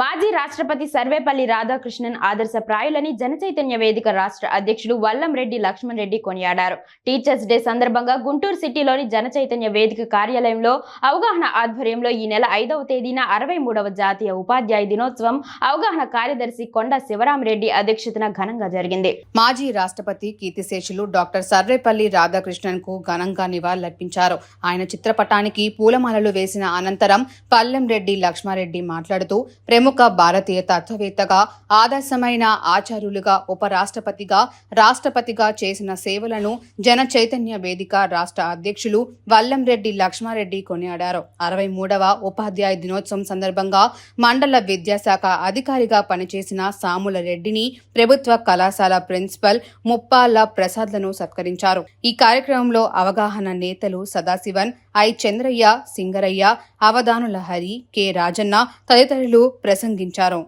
మాజీ రాష్ట్రపతి సర్వేపల్లి రాధాకృష్ణన్ ఆదర్శ ప్రాయులని జనచైతన్య వేదిక రాష్ట్ర అధ్యక్షుడు వల్లంరెడ్డి లక్ష్మణ్ రెడ్డి కొనియాడారు. టీచర్స్ డే సందర్భంగా గుంటూరు సిటీలోని జనచైతన్య వేదిక కార్యాలయంలో అవగాహన ఆధ్వర్యంలో ఈ నెల ఐదవ తేదీన అరవై మూడవ జాతీయ ఉపాధ్యాయ దినోత్సవం అవగాహన కార్యదర్శి కొండ శివరామరెడ్డి అధ్యక్షతన ఘనంగా జరిగింది. మాజీ రాష్ట్రపతి కీర్తిశేషులు డాక్టర్ సర్వేపల్లి రాధాకృష్ణన్కు ఘనంగా నివాళులర్పించారు. ఆయన చిత్రపటానికి పూలమాలలు వేసిన అనంతరం పల్లెంరెడ్డి లక్ష్మారెడ్డి మాట్లాడుతూ ప్రముఖ భారతీయ తత్వవేత్తగా ఆదర్శమైన ఆచార్యులుగా ఉపరాష్ట్రపతిగా రాష్ట్రపతిగా చేసిన సేవలను జన చైతన్య వేదిక రాష్ట్ర అధ్యక్షులు వల్లంరెడ్డి లక్ష్మారెడ్డి కొనియాడారు. అరవై మూడవ ఉపాధ్యాయ దినోత్సవం సందర్భంగా మండల విద్యాశాఖ అధికారిగా పనిచేసిన సాముల రెడ్డిని ప్రభుత్వ కళాశాల ప్రిన్సిపల్ ముప్పాల ప్రసాద్లను సత్కరించారు. ఈ కార్యక్రమంలో అవగాహన నేతలు సదాశివన్ ఐ చంద్రయ్య సింగరయ్య అవధానుల హరి కె రాజన్న తదితరులు ప్రసంగించారు.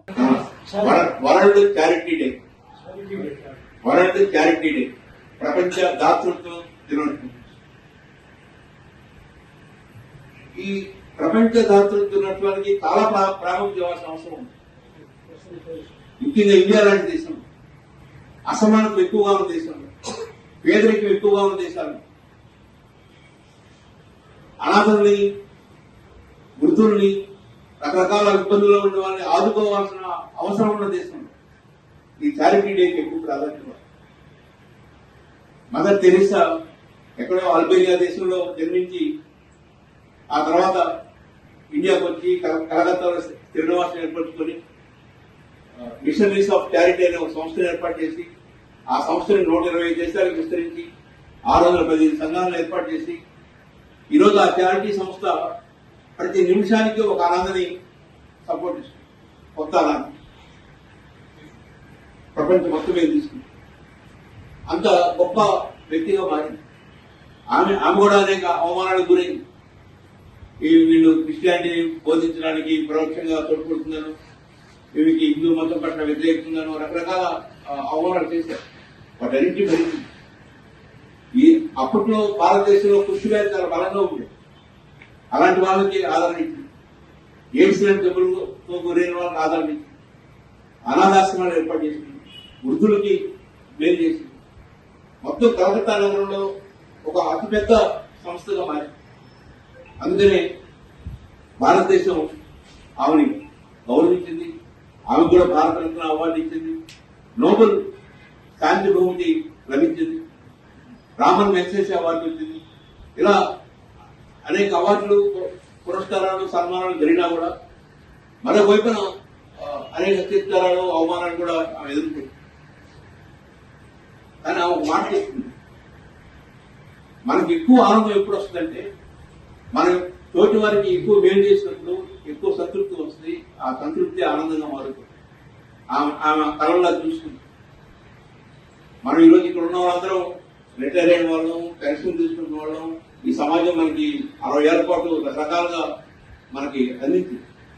వర- డే. డే. ప్రపంచ ఈ ప్రపంచ దాతృత్వ చాలా ప్రాముఖ్యం ఇవ్వాల్సిన అవసరం ఉంది. ముఖ్యంగా ఇండియా లాంటి దేశం. అసమానత ఎక్కువగా ఉన్న దేశం. పేదరికం ఎక్కువగా ఉన్న దేశాలు. అనాథల్ని వృద్ధుల్ని రకరకాల ఇబ్బందుల్లో ఉన్న వాళ్ళని ఆదుకోవాల్సిన అవసరం ఉన్న దేశం. ఈ చారిటీ డేకి ఎక్కువ ప్రాధాన్యత మదర్ తెరిసా ఎక్కడో అల్బేరియా దేశంలో జన్మించి ఆ తర్వాత ఇండియాకు వచ్చి కలకత్తాలో శ్రీనివాసం ఏర్పరచుకొని మిషనరీస్ ఆఫ్ చారిటీ అనే ఒక సంస్థను ఏర్పాటు చేసి ఆ సంస్థని నూట ఇరవై దేశాలకు విస్తరించి ఆరు వందల పదిహేను సంఘాలను ఏర్పాటు చేసి ఈరోజు ఆ చారిటీ సంస్థ ప్రతి నిమిషానికి ఒక అనాథని సపోర్ట్ ఇస్తుంది కొత్త అనాథ ప్రపంచం మొత్తం మీద తీసుకుంది. అంత గొప్ప వ్యక్తిగా మారింది. ఆమె ఆమె కూడా అనేక అవమానాలకు గురైంది. ఈ వీళ్ళు క్రిస్టియానిటీని బోధించడానికి పరోక్షంగా తోడ్పడుతున్నాను వీరికి హిందూ మతం పట్ల వ్యతిరేకంగాను రకరకాల అవమానాలు చేశారు. వాటన్నింటి భరించింది. ఈ అప్పట్లో భారతదేశంలో కృషి చాలా బలంగా ఉండేది. అలాంటి వాళ్ళకి ఆదరణ ఇచ్చింది. ఎయిడ్స్ లాంటి జబ్బులతో గురైన వాళ్ళకి ఆదరణ ఇచ్చింది. అనాథాశ్రమాలు ఏర్పాటు చేసింది. వృద్ధులకి మేలు చేసింది. మొత్తం కలకత్తా నగరంలో ఒక అతిపెద్ద సంస్థగా మారింది. అందుకనే భారతదేశం ఆమెని గౌరవించింది. ఆమె కూడా భారతరత్న అవార్డు ఇచ్చింది. నోబెల్ శాంతి బహుమతి లభించింది. రామన్ మెసేజ్ అవార్డు వచ్చింది ఇలా అనేక అవార్డులు పురస్కారాలు సన్మానాలు జరిగినా కూడా మరొక వైపున అనేక తిరస్కారాలు అవమానాలు కూడా ఆమె ఎదుర్కొంది. కానీ ఆమె ఒక మాట చెప్తుంది మనకు ఎక్కువ ఆనందం ఎప్పుడు వస్తుందంటే మనం తోటి వారికి ఎక్కువ మేలు చేసినప్పుడు ఎక్కువ సంతృప్తి వస్తుంది ఆ సంతృప్తి ఆనందంగా మారుతుంది. ఆమె ఆమె కళల్లో చూసుకుంది. మనం ఈరోజు ఇక్కడ ఉన్న వాళ్ళందరం రిటైర్ అయిన వాళ్ళం పెన్షన్ తీసుకున్న వాళ్ళం ఈ సమాజం మనకి అరవై ఏళ్ళ పాటు రకరకాలుగా మనకి అందించింది